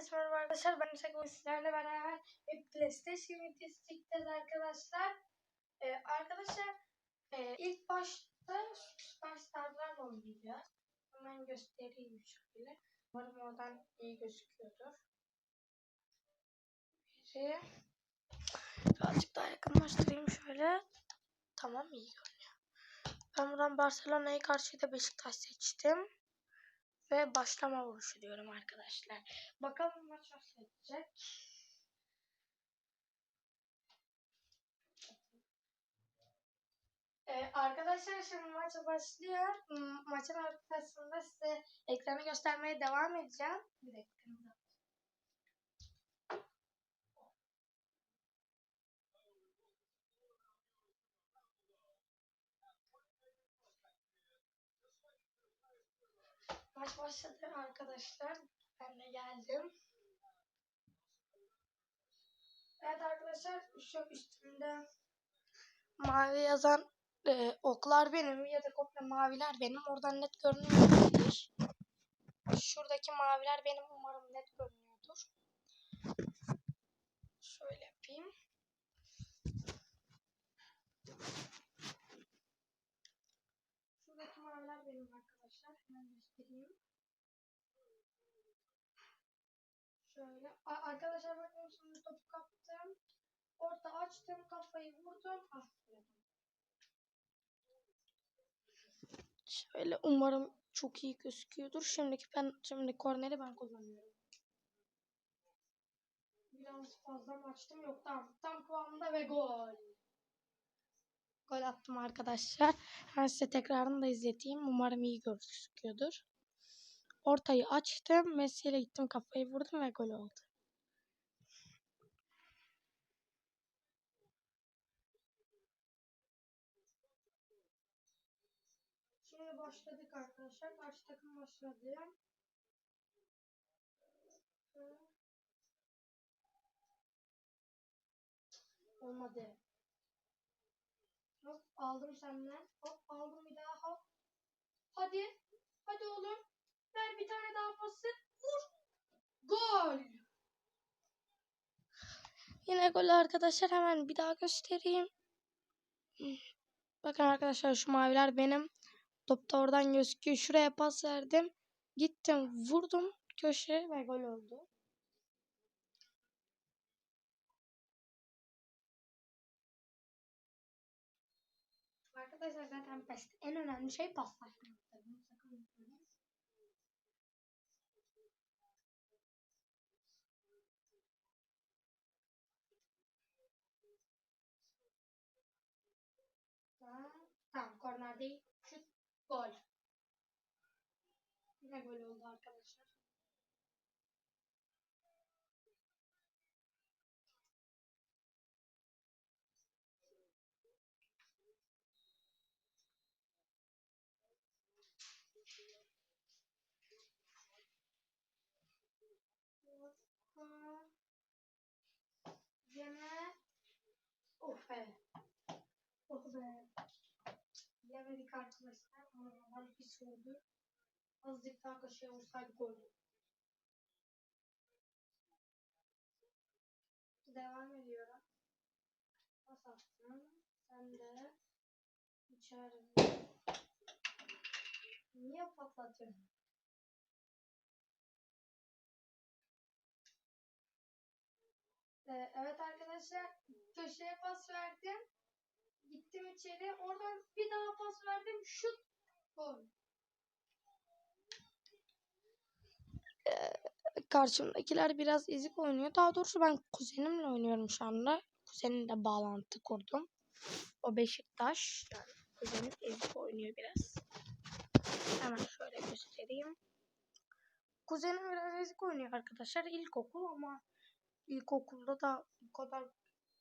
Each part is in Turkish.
Herkese merhaba arkadaşlar. Ben bugün sizlerle beraber bir PlayStation videosu çekeceğiz arkadaşlar. Ee, arkadaşlar e, ilk başta Superstar'larla oynayacağız. Hemen göstereyim şöyle. Umarım oradan iyi gözüküyordur. Biri. Birazcık daha yakınlaştırayım şöyle. Tamam iyi görünüyor. Ben buradan Barcelona'ya karşı da Beşiktaş seçtim. Ve başlama vuruşu diyorum arkadaşlar. Bakalım maç nasıl edecek. Ee, arkadaşlar şimdi maça başlıyor. M- Maçın ortasında size ekranı göstermeye devam edeceğim. Bir dakika. Maç başladı arkadaşlar. Ben de geldim. Evet arkadaşlar şu üstümde mavi yazan e, oklar benim ya da komple maviler benim. Oradan net görünüyordur. Şuradaki maviler benim umarım net görünüyordur. Şöyle yapayım. Şuradaki maviler benim arkadaşlar. Hemen göstereyim. Şöyle. Arkadaşlar bakın şimdi topu kaptım. Orta açtım. Kafayı vurdum. Ah vurdum. Şöyle umarım çok iyi gözüküyordur. Şimdiki ben şimdi korneri ben kullanıyorum. Biraz fazla açtım? Yok tamam. Tam kıvamında ve gol. Gol attım arkadaşlar. Ben size tekrarını da izleteyim. Umarım iyi gözüküyordur. Ortayı açtım. Messi ile gittim kafayı vurdum ve gol oldu. Şimdi başladık arkadaşlar. Karşı takım başladı. Olmadı. Hop aldım senden. Hop aldım bir daha hop. Hadi. Hadi oğlum. Ver bir tane daha pası. Vur. Gol. Yine gol arkadaşlar. Hemen bir daha göstereyim. Bakın arkadaşlar şu maviler benim. Top da oradan gözüküyor. Şuraya pas verdim. Gittim vurdum köşe ve gol oldu. Arkadaşlar zaten PES'te en önemli şey unutmayın. Tamam. Korner değil. Şut. Gol. Yine gol oldu arkadaşlar. Yine. Oh be. Oh be. Yemedik arkadaşlar. Ama pis oldu. Azıcık daha köşeye vursaydı gol. Devam ediyorum. Pas attım. Sen de içeride. Niye patlatıyorsun? Ee, evet arkadaşlar köşeye pas verdim. Gittim içeri. Oradan bir daha pas verdim. Şut. Gol. Ee, karşımdakiler biraz ezik oynuyor. Daha doğrusu ben kuzenimle oynuyorum şu anda. Kuzenimle bağlantı kurdum. O Beşiktaş. Yani kuzenim ezik oynuyor biraz. Hemen şöyle göstereyim. Kuzenim biraz ezik oynuyor arkadaşlar. İlkokul ama ilkokulda da bu kadar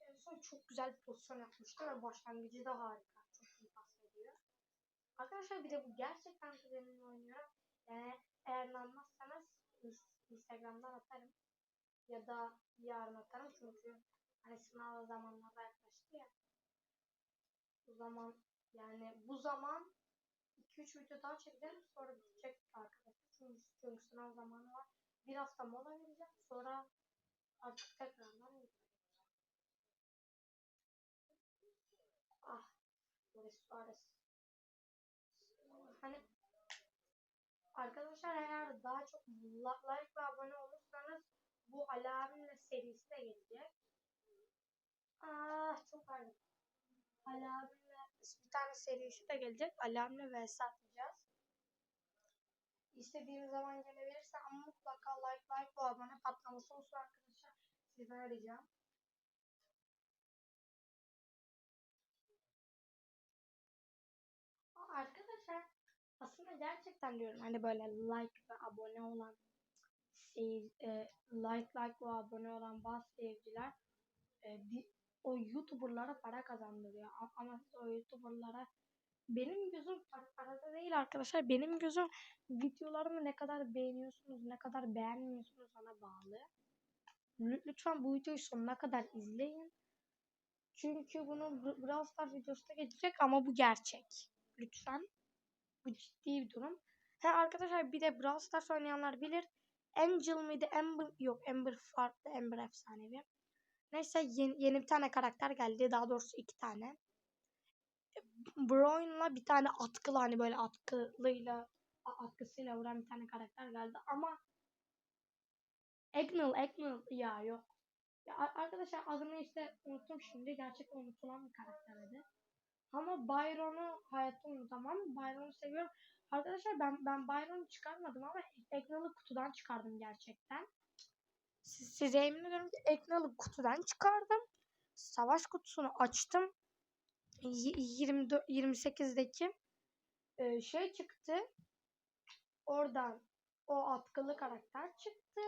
en son çok güzel bir pozisyon yapmıştı ve başlangıcı da harika. Çok iyi pas veriyor. Arkadaşlar bir de bu gerçekten kuzenimle oynuyorum. Yani eğer inanmazsanız ins- Instagram'dan atarım. Ya da yarın atarım çünkü hani sınav zamanlarda yaklaştı ya. Bu zaman yani bu zaman 2-3 video daha çekeceğim sonra bitecek arkadaşlar. Çünkü, çünkü sınav zamanı var. bir hafta mola vereceğim. Sonra artık tekrardan Ah. Luis Suarez. Hani arkadaşlar eğer daha çok like ve abone olursanız bu alarmla serisi de gelecek. Ah çok pardon. Alarmla bir tane serisi de gelecek. Alarmla vs atacağız. İstediğiniz zaman gelebilirse ama mutlaka like like bu abone patlaması olsun arkadaşlar. Sizden arayacağım. Arkadaşlar aslında gerçekten diyorum hani böyle like ve abone olan e, like like ve abone olan bazı seyirciler e, o youtuberlara para kazandırıyor ama siz o youtuberlara benim gözüm para, parada değil arkadaşlar benim gözüm videolarımı ne kadar beğeniyorsunuz ne kadar beğenmiyorsunuz ona bağlı lütfen bu videoyu sonuna kadar izleyin çünkü bunu Brawl Stars videosu da geçecek ama bu gerçek lütfen. Bu ciddi bir durum. He arkadaşlar bir de Brawl Stars oynayanlar bilir. Angel mıydı? Amber yok. Amber farklı. Amber efsanevi. Neyse yeni, yeni bir tane karakter geldi. Daha doğrusu iki tane. Brown'la bir tane atkılı hani böyle atkılıyla atkısıyla vuran bir tane karakter geldi ama Egnal, Egnal ya yok. Ya arkadaşlar adını işte unuttum şimdi. Gerçekten unutulan bir karakterdi. Ama Byron'u hayatta unutamam. Byron'u seviyorum. Arkadaşlar ben ben Byron'u çıkarmadım ama Eknalı kutudan çıkardım gerçekten. Size emin ediyorum ki Eknalı kutudan çıkardım. Savaş kutusunu açtım. 24 28'deki ee, şey çıktı. Oradan o atkılı karakter çıktı.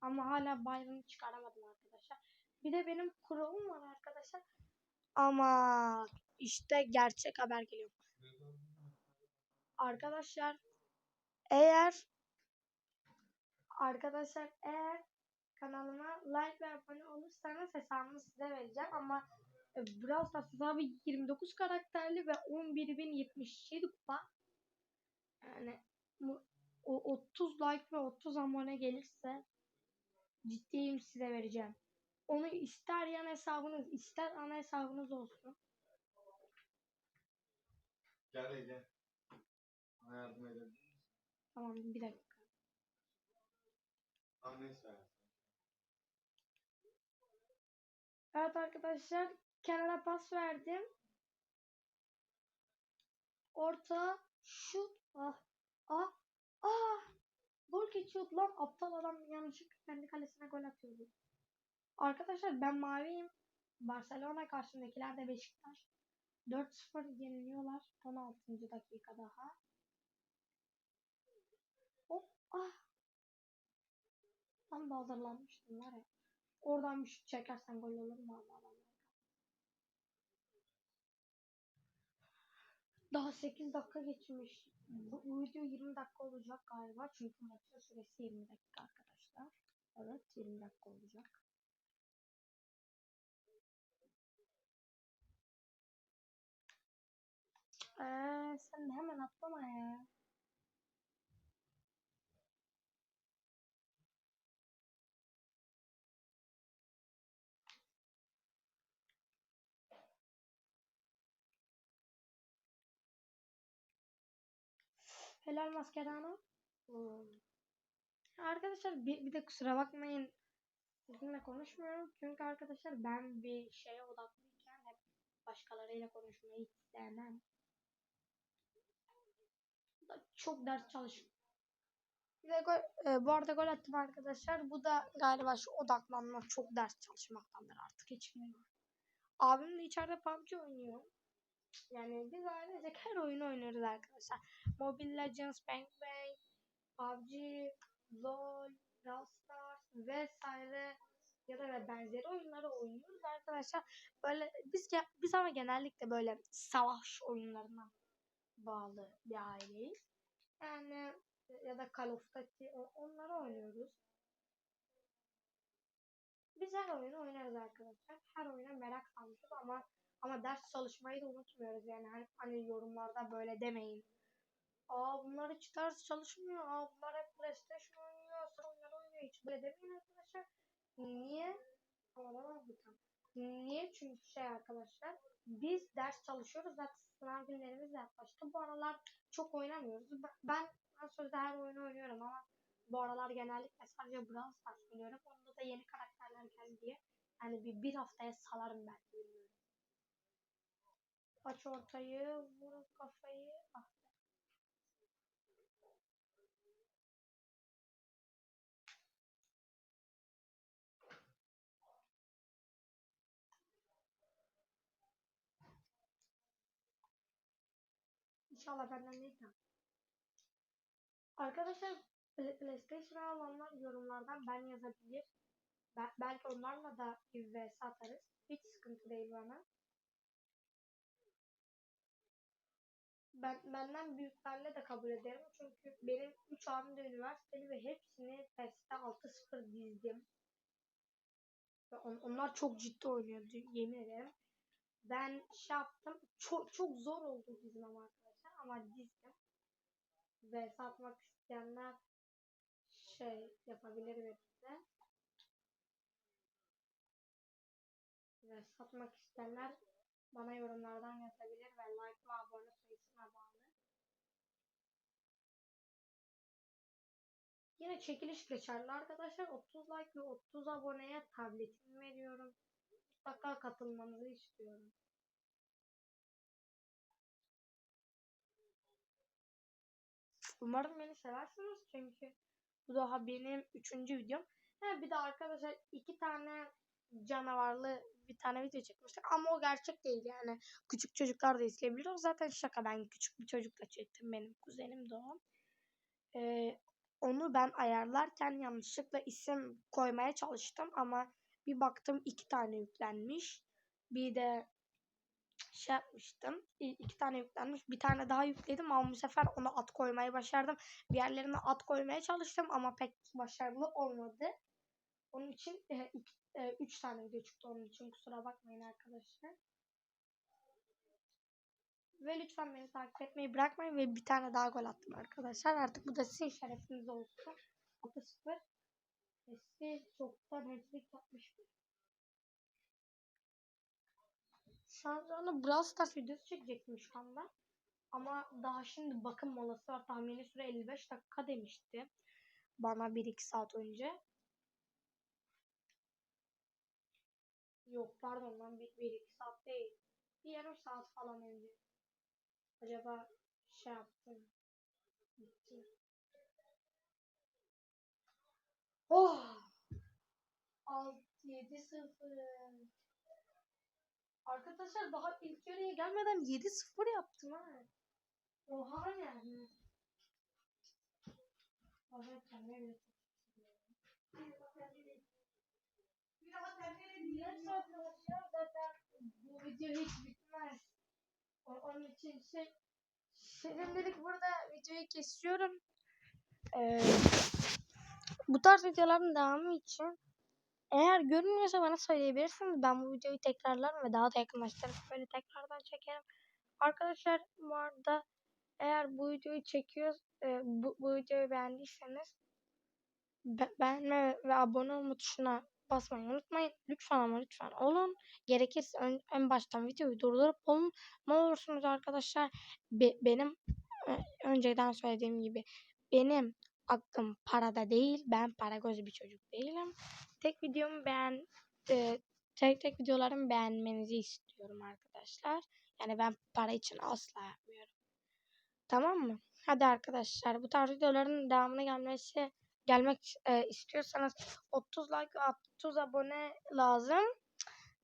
Ama hala Byron'u çıkaramadım arkadaşlar. Bir de benim Chrome'um var arkadaşlar. Ama işte gerçek haber geliyor. Arkadaşlar eğer arkadaşlar eğer kanalıma like ve abone olursanız hesabımı size vereceğim ama e, Brawl Stars hesabı 29 karakterli ve 11.077 kupa. Yani o 30 like ve 30 abone gelirse ciddiyim size vereceğim. Onu ister yan hesabınız ister ana hesabınız olsun. Gel gel. Bana yardım edebilir misin? Tamam bir dakika. Neyse. Evet arkadaşlar kenara pas verdim. Orta şut. Ah ah ah. Gol geçiyordu lan. Aptal adam yanlışlıkla kendi kalesine gol atıyordu. Arkadaşlar ben maviyim. Barcelona karşındakiler de Beşiktaş. 4-0 yeniliyorlar. 16. dakika daha. Hop ah. Tam da hazırlanmıştım var ya. Oradan bir şut çekersen gol olur mu Allah Daha 8 dakika geçmiş. Bu, video 20 dakika olacak galiba. Çünkü maçın süresi 20 dakika arkadaşlar. Evet 20 dakika olacak. Ee, sen de Helal Mascherano. Hmm. Arkadaşlar bir, bir de kusura bakmayın. Sizinle konuşmuyorum. Çünkü arkadaşlar ben bir şeye odaklıyken hep başkalarıyla konuşmayı hiç sevmem. Çok ders çalışıyorum. De gol, e, bu arada gol attım arkadaşlar. Bu da galiba şu odaklanma çok ders çalışmaktandır artık hiç bilmiyorum. Abim de içeride PUBG oynuyor. Yani biz ailecek her oyunu oynuyoruz arkadaşlar. Mobile Legends, Bang Bang, PUBG, LoL, Brawl Stars vesaire ya da benzeri oyunları oynuyoruz arkadaşlar. Böyle biz biz ama genellikle böyle savaş oyunlarına bağlı bir aileyiz. Yani ya da Call of Duty onları oynuyoruz. Biz her oyunu oynarız arkadaşlar. Her oyuna merak salmışız ama ama ders çalışmayı da unutmuyoruz yani hani, hani yorumlarda böyle demeyin. Aa bunlar hiç ders çalışmıyor. Aa bunlar hep PlayStation oynuyor. kabul edemeyin arkadaşlar. Niye? Ama bu tam. Niye? Çünkü şey arkadaşlar biz ders çalışıyoruz zaten sınav günlerimiz yaklaştı. Bu aralar çok oynamıyoruz. Ben ben sözde her oyunu oynuyorum ama bu aralar genellikle sadece Brawl Stars oynuyorum. Onda da yeni karakterler geldi diye. Yani bir, bir haftaya salarım ben. Aç ortayı, vur kafayı. Ah. İnşallah benden değil de. Arkadaşlar Pla- PlayStation alanlar yorumlardan ben yazabilir. Belki onlarla da bir vs atarız. Hiç sıkıntı değil bana. Ben benden büyüklerle de kabul ederim. Çünkü benim 3 abim de üniversiteli ve hepsini PES'te 6-0 dizdim. Ve on- onlar çok ciddi oynuyordu yemin ederim. Ben şey yaptım. Çok çok zor oldu dizmem arkadaşlar ama dizdim. Ve satmak isteyenler şey yapabilir benimle. Ve satmak isteyenler bana yorumlardan yazabilir ve like ve abone sayısına bağlı. Yine çekiliş geçerli arkadaşlar. 30 like ve 30 aboneye tabletimi veriyorum. Mutlaka katılmanızı istiyorum. Umarım beni seversiniz çünkü bu daha benim üçüncü videom. Ha, bir de arkadaşlar iki tane canavarlı bir tane video çekmiştik ama o gerçek değil yani. Küçük çocuklar da izleyebilir. O zaten şaka. Ben küçük bir çocukla çektim. Benim kuzenim de o. Ee, onu ben ayarlarken yanlışlıkla isim koymaya çalıştım ama bir baktım iki tane yüklenmiş. Bir de şey yapmıştım. İki tane yüklenmiş. Bir tane daha yükledim ama bu sefer ona at koymayı başardım. Diğerlerine at koymaya çalıştım ama pek başarılı olmadı. Onun için e, iki, e, üç tane video çıktı onun için kusura bakmayın arkadaşlar. Ve lütfen beni takip etmeyi bırakmayın ve bir tane daha gol attım arkadaşlar. Artık bu da sizin şerefiniz olsun. 6-0. Messi çoktan hat-trick yapmıştı. Şu an şu anda Brawl Stars videosu çekecektim şu anda. Ama daha şimdi bakım molası var. Tahmini süre 55 dakika demişti. Bana 1-2 saat önce. Yok pardon lan 1-2 saat değil. Bir yarım saat falan önce. Acaba şey yaptım. Bitti. Oh! 6-7-0. Arkadaşlar daha ilk yarıya gelmeden 7-0 yaptım ha. Oha yani. Evet, ben de öyle Neyse arkadaşlar zaten bu video hiç bitmez. Onun için şey şimdilik burada videoyu kesiyorum. Ee, bu tarz videoların devamı için eğer görünmüyorsa bana söyleyebilirsiniz. Ben bu videoyu tekrarlarım ve daha da yakınlaştırıp böyle tekrardan çekerim. Arkadaşlar bu arada eğer bu videoyu çekiyoruz, e, bu, bu videoyu beğendiyseniz be- beğenme ve abone olma tuşuna basmayı unutmayın. Lütfen ama lütfen olun. Gerekirse ön, en baştan videoyu durdurup olun. Ne olursunuz arkadaşlar be- benim önceden söylediğim gibi benim aklım parada değil. Ben para gözü bir çocuk değilim. Tek videomu beğen e, tek tek videolarımı beğenmenizi istiyorum arkadaşlar. Yani ben para için asla yapmıyorum. Tamam mı? Hadi arkadaşlar bu tarz videoların devamına gelmesi gelmek e, istiyorsanız 30 like ve 30 abone lazım.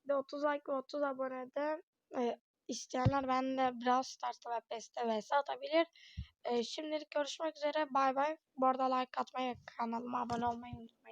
Ve 30 like ve 30 abonede e, isteyenler ben de Brawl Stars'ta ve PES'te vs atabilir. E, şimdilik görüşmek üzere. Bay bay. Bu arada like atmayı kanalıma abone olmayı unutmayın.